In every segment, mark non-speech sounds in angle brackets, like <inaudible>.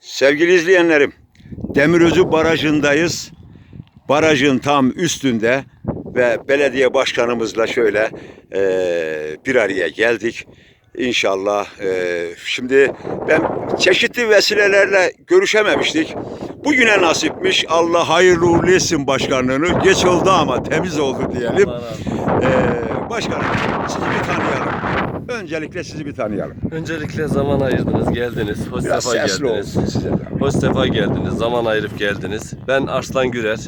Sevgili izleyenlerim, Demirözü Barajı'ndayız. Barajın tam üstünde ve belediye başkanımızla şöyle eee, bir araya geldik. İnşallah eee, şimdi ben çeşitli vesilelerle görüşememiştik. Bugüne nasipmiş. Allah hayırlı uğurlu etsin başkanlığını. Geç oldu ama temiz oldu diyelim. Eee başkanım sizi bir. Öncelikle sizi bir tanıyalım. Öncelikle zaman ayırdınız, geldiniz. Hoş Biraz sefa sesli geldiniz. olsun size de. Hoş sefa geldiniz, zaman ayırıp geldiniz. Ben Arslan Gürer.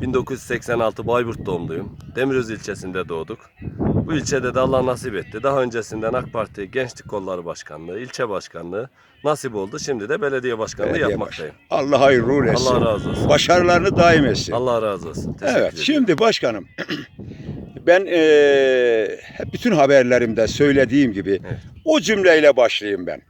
1986 Bayburt doğumluyum. Demiröz ilçesinde doğduk. Bu ilçede de Allah nasip etti. Daha öncesinden AK Parti Gençlik Kolları Başkanlığı, ilçe başkanlığı nasip oldu. Şimdi de belediye başkanlığı Belediye yapmaktayım. Allah hayırlı uğurlu etsin. Allah razı olsun. Başarılarını daim etsin. Allah razı olsun. Teşekkür Evet, ederim. şimdi başkanım <clears throat> ben hep bütün haberlerimde söylediğim gibi Evet. o cümleyle başlayayım ben.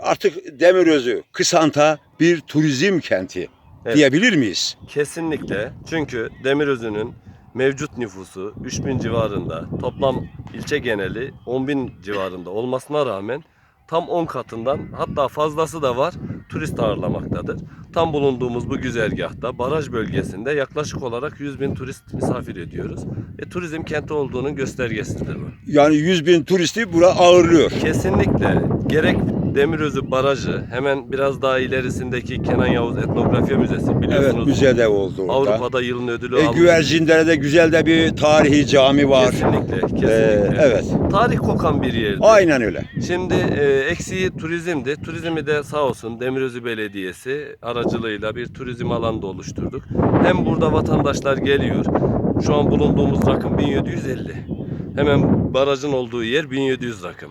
Artık Demirözü, Kısanta bir turizm kenti Evet. diyebilir miyiz? Kesinlikle. Çünkü Demirözü'nün mevcut nüfusu 3000 civarında, toplam ilçe geneli 10.000 civarında olmasına rağmen tam 10 katından hatta fazlası da var turist ağırlamaktadır. Tam bulunduğumuz bu güzergahta baraj bölgesinde yaklaşık olarak 100 bin turist misafir ediyoruz. E, turizm kenti olduğunun göstergesidir bu. Yani 100 bin turisti bura ağırlıyor. Kesinlikle gerek Demirözü Barajı hemen biraz daha ilerisindeki Kenan Yavuz Etnografya Müzesi Evet, biliyorsunuz. müzede oldu orada. Avrupa'da yılın ödülü E, almış. Güvercindere'de güzel de bir tarihi cami var. Kesinlikle, kesinlikle. Ee, evet. Tarih kokan bir yerdi. Aynen öyle. Şimdi e, eksiği turizmdi. Turizmi de sağ olsun Demirözü Belediyesi aracılığıyla bir turizm alanı da oluşturduk. Hem burada vatandaşlar geliyor. Şu an bulunduğumuz rakım 1750. Hemen barajın olduğu yer 1700 rakım.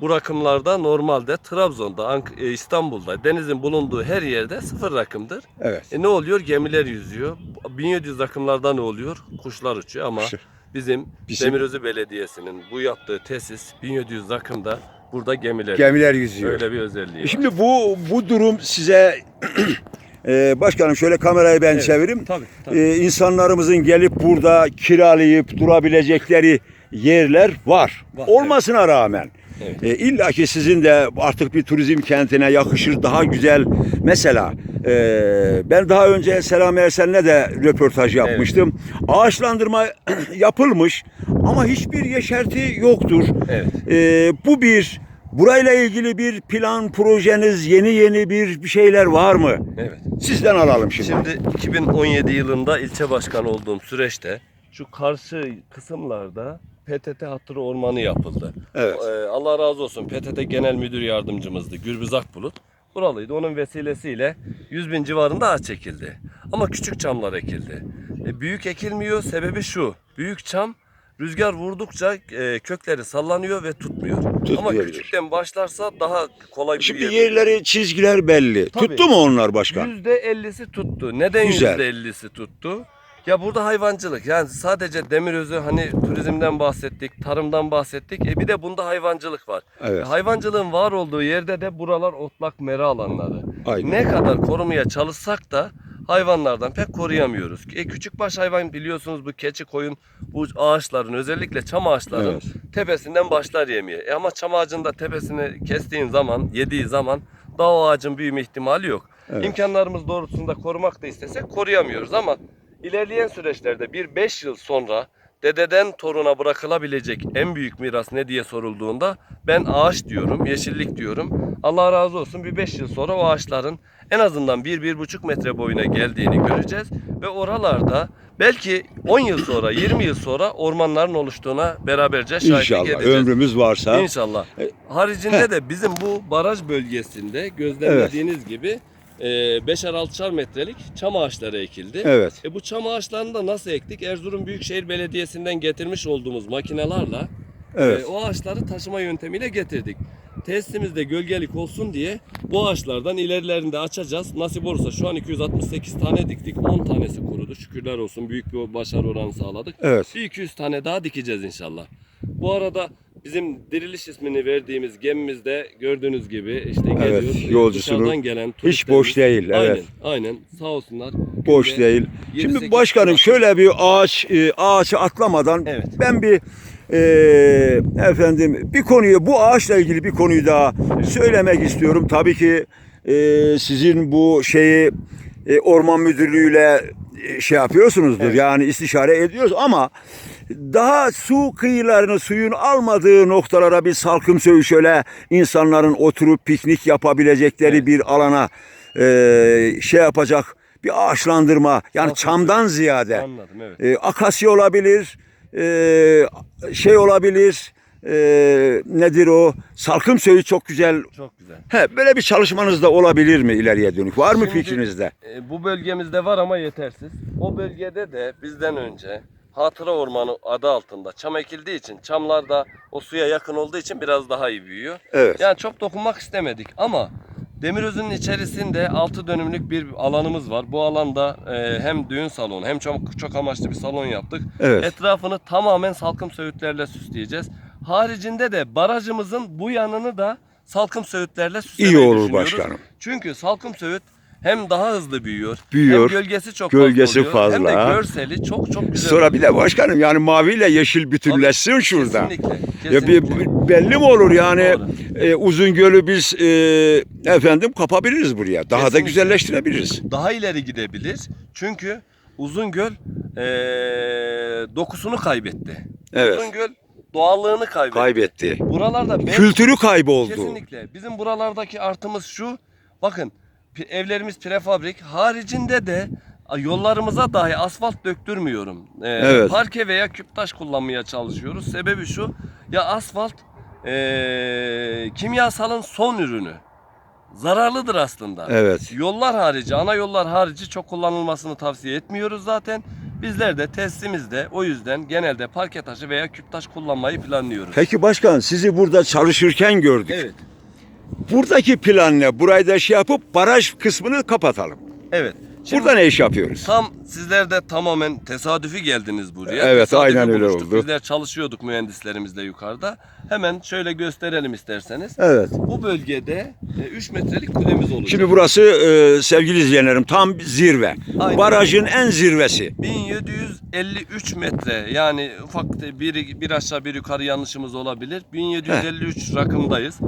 Bu rakımlarda normalde Trabzon'da, e, İstanbul'da, denizin bulunduğu her yerde sıfır rakımdır. Evet. E ne oluyor? Gemiler yüzüyor. 1700 rakımlarda ne oluyor? Kuşlar uçuyor ama Kuşlar. bizim, Bizim- Demirözü Belediyesi'nin bu yaptığı tesis 1700 rakımda burada gemiler. Gemiler yüzüyor. Öyle bir özelliği var. Şimdi bu bu durum size <clears throat> e, başkanım şöyle kamerayı ben çevireyim. Tabii, tabii. Ee, insanlarımızın gelip burada kiralayıp durabilecekleri yerler var. Var, Olmasına rağmen Evet. e, illa ki sizin de artık bir turizm kentine yakışır daha güzel. Mesela e, ben daha önce Selami Ersen'le de röportaj yapmıştım. Ağaçlandırma <clears throat> yapılmış ama hiçbir yeşerti yoktur. Evet. E, bu bir burayla ilgili bir plan projeniz yeni yeni bir bir şeyler var mı? Evet. Sizden alalım şimdi. Şimdi 2017 yılında ilçe başkanı olduğum süreçte şu karşı kısımlarda PTT hatırı ormanı yapıldı. Evet. Ee, Allah razı olsun PTT Genel Müdür Yardımcımızdı Gürbüz Akbulut. Buralıydı. Onun vesilesiyle 100 bin civarında ağaç çekildi. Ama küçük çamlar ekildi. E, büyük ekilmiyor. Sebebi şu. Büyük çam rüzgar vurdukça e, kökleri sallanıyor ve tutmuyor. Ama Tutmuyor. küçükten başlarsa daha kolay bir Şimdi yer- yerleri çizgiler belli. Tabii. Tuttu mu onlar başkan? %50'si tuttu. Neden Güzel. %50'si tuttu? Ya burada hayvancılık yani sadece Demirözü hani turizmden bahsettik, tarımdan bahsettik. E bir de bunda hayvancılık var. Evet. Hayvancılığın var olduğu yerde de buralar otlak mera alanları. Aynen. Ne kadar korumaya çalışsak da hayvanlardan pek koruyamıyoruz. E küçükbaş hayvan biliyorsunuz bu keçi koyun bu ağaçların özellikle çam ağaçların Evet. tepesinden başlar yemeye. E ama çam ağacında tepesini kestiğin zaman, yediği zaman daha o ağacın büyüme ihtimali yok. Evet. İmkanlarımız doğrultusunda korumak da istesek koruyamıyoruz ama ilerleyen süreçlerde bir 5 yıl sonra dededen toruna bırakılabilecek en büyük miras ne diye sorulduğunda ben ağaç diyorum, yeşillik diyorum. Allah razı olsun bir 5 yıl sonra o ağaçların en azından 1-1,5 metre boyuna geldiğini göreceğiz. Ve oralarda belki 10 yıl sonra, 20 yıl sonra ormanların oluştuğuna beraberce şahitlik İnşallah edeceğiz. ömrümüz varsa. İnşallah. E, Haricinde de bizim bu baraj bölgesinde gözlemlediğiniz gibi e, 5'er 6'şar metrelik çam ağaçları ekildi. Evet. E bu çam ağaçlarını da nasıl ektik? Erzurum Büyükşehir Belediyesi'nden getirmiş olduğumuz makinelerle Evet. e, o ağaçları taşıma yöntemiyle getirdik. Tesisimizde gölgelik olsun diye bu ağaçlardan ilerilerinde açacağız. Nasip olursa şu an 268 tane diktik. 10 tanesi kurudu. Şükürler olsun büyük bir başarı oranı sağladık. Evet. Bir 200 tane daha dikeceğiz inşallah. Bu arada bizim diriliş ismini verdiğimiz gemimizde gördüğünüz gibi işte Evet, geziyor. yolcusunu gelen Hiç boş değil. Aynen, Evet. aynen. Sağ olsunlar. Boş değil. Şimdi başkanım şöyle bir ağaç e, ağaçı atlamadan Evet. ben bir e, efendim bir konuyu bu ağaçla ilgili bir konuyu daha söylemek istiyorum. Tabii ki e, sizin bu şeyi e, orman müdürlüğüyle şey yapıyorsunuzdur. Evet. Yani istişare ediyoruz ama daha su kıyılarını suyun almadığı noktalara bir salkım söğü şöyle insanların oturup piknik yapabilecekleri Evet. bir alana e, şey yapacak bir ağaçlandırma yani Salkım çamdan ziyade Anladım evet. e, akasya olabilir, e, şey olabilir, e, nedir o? Salkım söğüt çok güzel. Çok güzel. He, böyle bir çalışmanız da olabilir mi ileriye dönük? Var mı Şimdi- fikrinizde? E, bu bölgemizde var ama yetersiz. O bölgede de bizden önce Hatıra Ormanı adı altında çam ekildiği için çamlar da o suya yakın olduğu için biraz daha iyi büyüyor. Evet. Yani çok dokunmak istemedik ama Demirözü'nün içerisinde 6 dönümlük bir alanımız var. Bu alanda e, hem düğün salonu hem çok, çok amaçlı bir salon yaptık. Evet. Etrafını tamamen salkım söğütlerle süsleyeceğiz. Haricinde de barajımızın bu yanını da salkım söğütlerle süslemeyi İyi olur düşünüyoruz. başkanım. Çünkü salkım söğüt hem daha hızlı büyüyor, Büyüyor, hem gölgesi çok gölgesi fazla oluyor, hem fazla. de görseli çok çok güzel. Sonra bir de başkanım yani maviyle yeşil bütünleşsin şurada. Kesinlikle. Ya bir kesinlikle. belli mi olur yani e, uzun gölü biz e, efendim kapabiliriz buraya. Daha da Kesinlikle. güzelleştirebiliriz. daha ileri gidebilir. Çünkü Uzungöl eee dokusunu kaybetti. Evet. Uzungöl doğallığını kaybetti. Kaybetti. Buralarda ben- Kültürü kayboldu. kesinlikle bizim buralardaki artımız şu. Bakın evlerimiz prefabrik. Haricinde de yollarımıza dahi asfalt döktürmüyorum. Ee, Evet. Parke veya küptaş kullanmaya çalışıyoruz. Sebebi şu. Ya asfalt ee, kimyasalın son ürünü. Zararlıdır aslında. Evet. Yollar harici, ana yollar harici çok kullanılmasını tavsiye etmiyoruz zaten. Bizler de testimizde o yüzden genelde parke taşı veya küp taş kullanmayı planlıyoruz. Peki başkan sizi burada çalışırken gördük. Evet. Buradaki plan ne? Burayı da şey yapıp baraj kısmını kapatalım. Evet. Şimdi Burada ne iş yapıyoruz? tam sizler de tamamen tesadüfi geldiniz buraya. Evet, Tesadüfi aynen öyle buluştuk. oldu. Bizler çalışıyorduk mühendislerimizle yukarıda. Hemen şöyle gösterelim isterseniz. Evet. Bu bölgede 3 metrelik kulemiz olacak. Şimdi burası e, sevgili izleyenlerim tam zirve. Aynen. Barajın en zirvesi. 1753 metre yani ufak bir, bir aşağı bir yukarı yanlışımız olabilir. 1753 rakımdayız.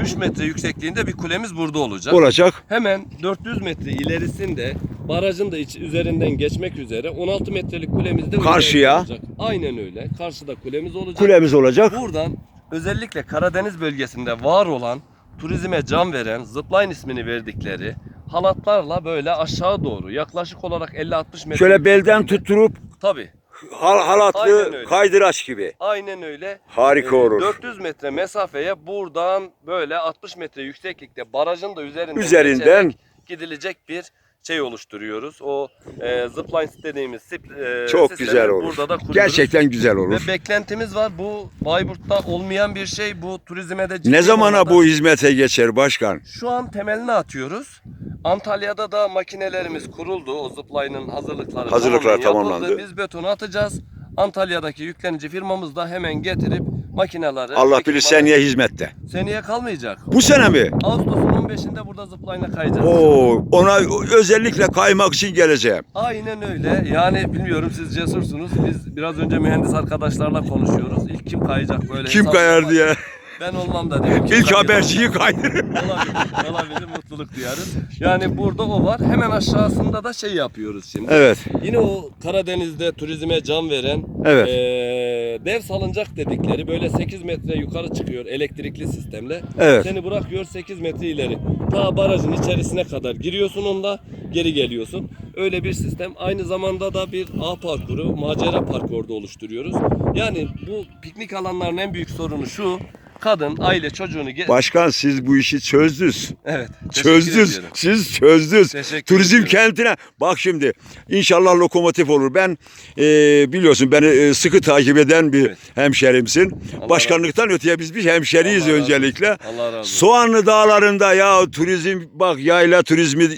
3 metre yüksekliğinde bir kulemiz burada olacak. Olacak. Hemen 400 metre ilerisinde barajın da iç, üzerinden geçmek üzere 16 metrelik kulemiz de Karşıya. olacak. Aynen öyle. Karşıda kulemiz olacak. Kulemiz olacak. Buradan özellikle Karadeniz bölgesinde var olan turizme can veren zipline ismini verdikleri halatlarla böyle aşağı doğru yaklaşık olarak 50-60 metre. Şöyle belden tutturup Tabii. Hal Aynen halatlı öyle. kaydıraç gibi. Aynen öyle. Harika Ee, olur. 400 metre mesafeye buradan böyle 60 metre yükseklikte barajın da üzerinden, Üzerinden. geçerek gidilecek bir şey oluşturuyoruz. O e, zipline dediğimiz sip, e, Çok güzel olur. Burada da kuruyoruz. Gerçekten güzel olur. Ve beklentimiz var. Bu Bayburt'ta olmayan bir şey. Bu turizme de ciddi Ne zamana manada- bu hizmete geçer başkan? Şu an temelini atıyoruz. Antalya'da da makinelerimiz kuruldu. O zipline'ın hazırlıkları, Hazırlıklar tamamlandı. Biz betonu atacağız. Antalya'daki yüklenici firmamız da hemen getirip makineleri... Allah bilir seneye hizmette. Seneye kalmayacak. Bu sene mi? Ağustos'un 15'inde burada zipline'a kayacağız. Oo, ona özellikle kaymak için geleceğim. Aynen öyle. Yani bilmiyorum siz cesursunuz. Biz biraz önce mühendis arkadaşlarla konuşuyoruz. İlk kim kayacak böyle? Kim kayar diye. <laughs> Ben olmam da dedim. İlk haberciyi kaydır. olabilir, olabilir mutluluk duyarız. Yani burada o var. Hemen aşağısında da şey yapıyoruz şimdi. Evet. Yine o Karadeniz'de turizme can veren Evet. eee, dev salıncak dedikleri böyle 8 metre yukarı çıkıyor elektrikli sistemle. Evet. Seni bırakıyor 8 metre ileri. Ta barajın içerisine kadar giriyorsun onda geri geliyorsun. Öyle bir sistem. Aynı zamanda da bir ağ parkuru, macera parkuru da oluşturuyoruz. Yani bu piknik alanlarının en büyük sorunu şu. Kadın, aile, çocuğunu ge- Başkan siz bu işi çözdünüz. Evet. Çözdünüz. ediyorum. Siz çözdünüz. Teşekkür Turizm ediyorum. kentine. Bak şimdi inşallah lokomotif olur. Ben e, biliyorsun beni e, sıkı takip eden bir Evet. hemşerimsin. Allah Başkanlıktan öteye biz bir hemşeriyiz Allah razı öncelikle. Allah razı olsun. Soğanlı dağlarında ya turizm bak yayla turizmi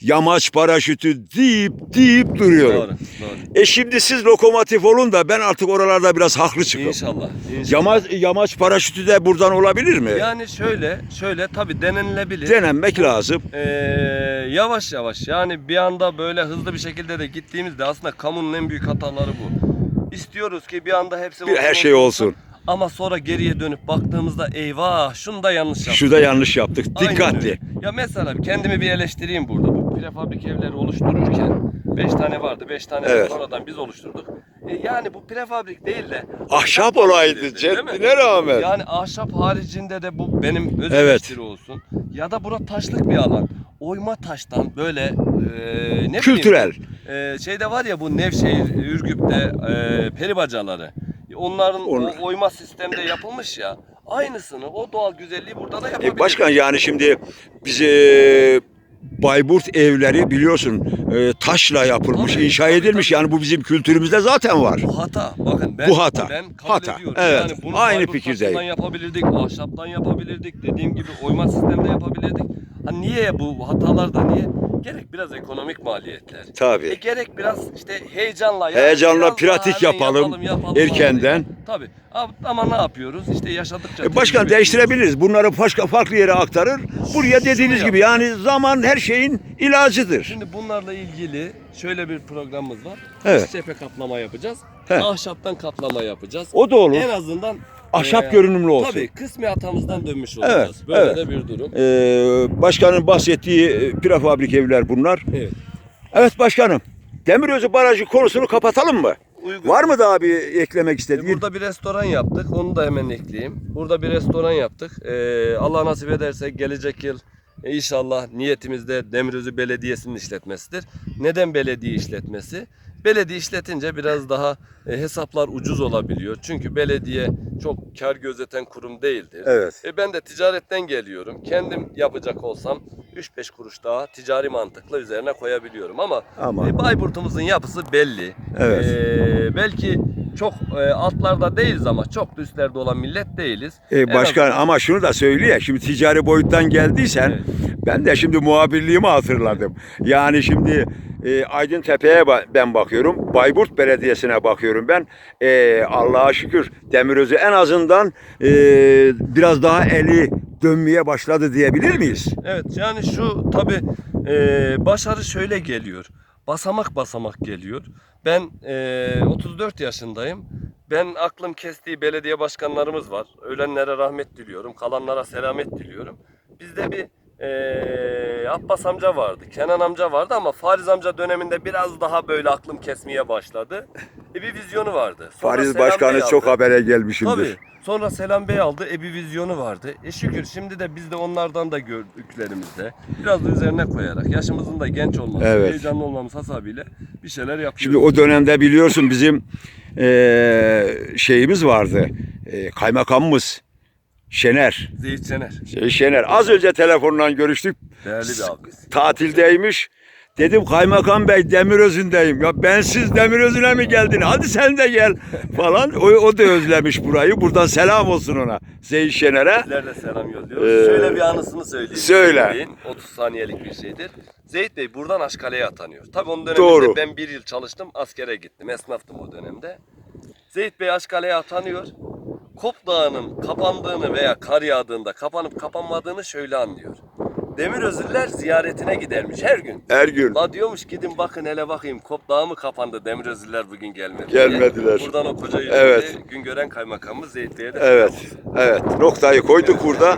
yamaç paraşütü deyip deyip duruyorum. Doğru, doğru. E şimdi siz lokomotif olun da ben artık oralarda biraz haklı çıkıyorum. İnşallah. inşallah. Yamaç, yamaç paraşütü de buradan olabilir mi? Yani şöyle, şöyle tabii denenilebilir. Denenmek lazım. Ee, yavaş yavaş yani bir anda böyle hızlı bir şekilde de gittiğimizde aslında kamunun en büyük hataları bu. İstiyoruz ki bir anda hepsi Bir her şey olsun. Ama sonra geriye dönüp baktığımızda eyvah şunu da yanlış yaptık. Şurada yanlış yaptık. Dikkatli. Ya mesela kendimi bir eleştireyim burada. Prefabrik evleri oluştururken 5 tane vardı. 5 tane Evet. sonradan biz oluşturduk. E yani bu prefabrik değil de Ahşap olaydı Değil mi? ceddine rağmen. Yani ahşap haricinde de bu benim öz Evet. eleştiri olsun. Ya da bura taşlık bir alan. Oyma taştan böyle e, ne Kültürel. e, şeyde var ya bu Nevşehir, Ürgüp'te e, peri bacaları. Onların Onu- o oyma sistemde yapılmış ya. Aynısını o doğal güzelliği burada da yapabiliriz. E, başkan yani şimdi biz e, Bayburt evleri biliyorsun e, taşla yapılmış, Tabii, inşa tabii, edilmiş. tabii. Yani bu bizim kültürümüzde zaten var. Bu hata. Bakın ben, Bu hata. ben kabul Hata. ediyorum. Evet. Yani bunu Aynı Bayburt fikirdeyim. yapabilirdik, ahşaptan yapabilirdik. Dediğim gibi oyma sistemde yapabilirdik. Ha niye bu hatalar da niye? Gerek biraz ekonomik maliyetler. E Tabii. gerek biraz işte heyecanla. ya Heyecanla biraz pratik daha hemen yapalım, erkenden. Tabii. Ama, ama ne yapıyoruz? İşte yaşadıkça. E, başkan tecrübe değiştirebiliriz. Bunları başka farklı yere aktarır. Buraya dediğiniz gibi yani zaman her şeyin ilacıdır. Şimdi bunlarla ilgili şöyle bir programımız var. Evet. Cephe kaplama yapacağız. He. Ahşaptan kaplama yapacağız. O da olur. En azından Ahşap e, görünümlü olsun. Tabii kısmi hatamızdan dönmüş olacağız. Böyle evet. de bir durum. Ee, başkanın bahsettiği e, prefabrik evler bunlar. Evet. Evet başkanım. Demirözü Barajı konusunu kapatalım mı? Uygun. Var mı daha bir eklemek E, istediğin? Burada bir restoran yaptık. Onu da hemen ekleyeyim. Burada bir restoran yaptık. E, Allah nasip ederse gelecek yıl e, inşallah niyetimizde Demirözü Belediyesi'nin işletmesidir. Neden belediye işletmesi? Belediye işletince biraz daha e, hesaplar ucuz olabiliyor. Çünkü belediye çok kar gözeten kurum değildir. Evet. E ben de ticaretten geliyorum. Kendim yapacak olsam 3-5 kuruş daha ticari mantıkla üzerine koyabiliyorum ama Ama e, Bayburt'umuzun yapısı belli. Evet. E, belki çok e, altlarda değiliz ama çok da üstlerde olan millet değiliz. e, başkan azından- ama şunu da söyleye. Şimdi ticari boyuttan geldiysen Evet. ben de şimdi muhabirliğimi hatırladım. Yani şimdi e, Aydın Tepe'ye ben bakıyorum. Bayburt Belediyesi'ne bakıyorum ben. E, Allah'a şükür Demirözü en azından e, biraz daha eli dönmeye başladı diyebilir miyiz? Evet yani şu tabi başarı şöyle geliyor. Basamak basamak geliyor. Ben e, 34 yaşındayım. Ben aklım kestiği belediye başkanlarımız var. Ölenlere rahmet diliyorum. Kalanlara selamet diliyorum. Bizde bir e, Abbas amca vardı. Kenan amca vardı ama Fariz amca döneminde biraz daha böyle aklım kesmeye başladı. E, bir vizyonu vardı. Sonra Fariz Selam Başkanı Bey çok habere gelmişimdir. Tabii. Sonra Selam Bey aldı. E bir vizyonu vardı. E şükür şimdi de biz de onlardan da gördüklerimizde biraz da üzerine koyarak yaşımızın da genç olması, Evet. heyecanlı olmamız hasabıyla bir şeyler yapıyoruz. Şimdi o dönemde biliyorsun bizim eee, şeyimiz vardı. Eee, kaymakamımız Şener. Zeyt Şener. Şey, Şener. Az önce telefonla görüştük. Değerli bir abimiz. Tatildeymiş. Dedim kaymakam bey Demirözü'ndeyim. Ya bensiz Demirözü'ne mi geldin? Hadi sen de gel <laughs> falan. O, o da özlemiş burayı. Buradan selam olsun ona. Zeyn Şener'e. Bizler de selam yolluyoruz. Ee, Şöyle bir anısını söyleyeyim. söyle. Bey'in 30 saniyelik bir şeydir. Zeyt Bey buradan Aşkale'ye atanıyor. Tabii onun döneminde Doğru. ben bir yıl çalıştım. Askere gittim. Esnaftım o dönemde. Zeyt Bey Aşkale'ye atanıyor. Kop Dağı'nın kapandığını veya kar yağdığında kapanıp kapanmadığını şöyle anlıyor. Demir Özürler ziyaretine gidermiş her gün. Her gün. La diyormuş gidin bakın hele bakayım Kop Dağı mı kapandı Demir Özürler bugün gelmedi. diye. Gelmediler. Buradan o koca Evet. gün gören kaymakamımız Zeyt Bey'e de Evet. Evet. Noktayı koyduk burada.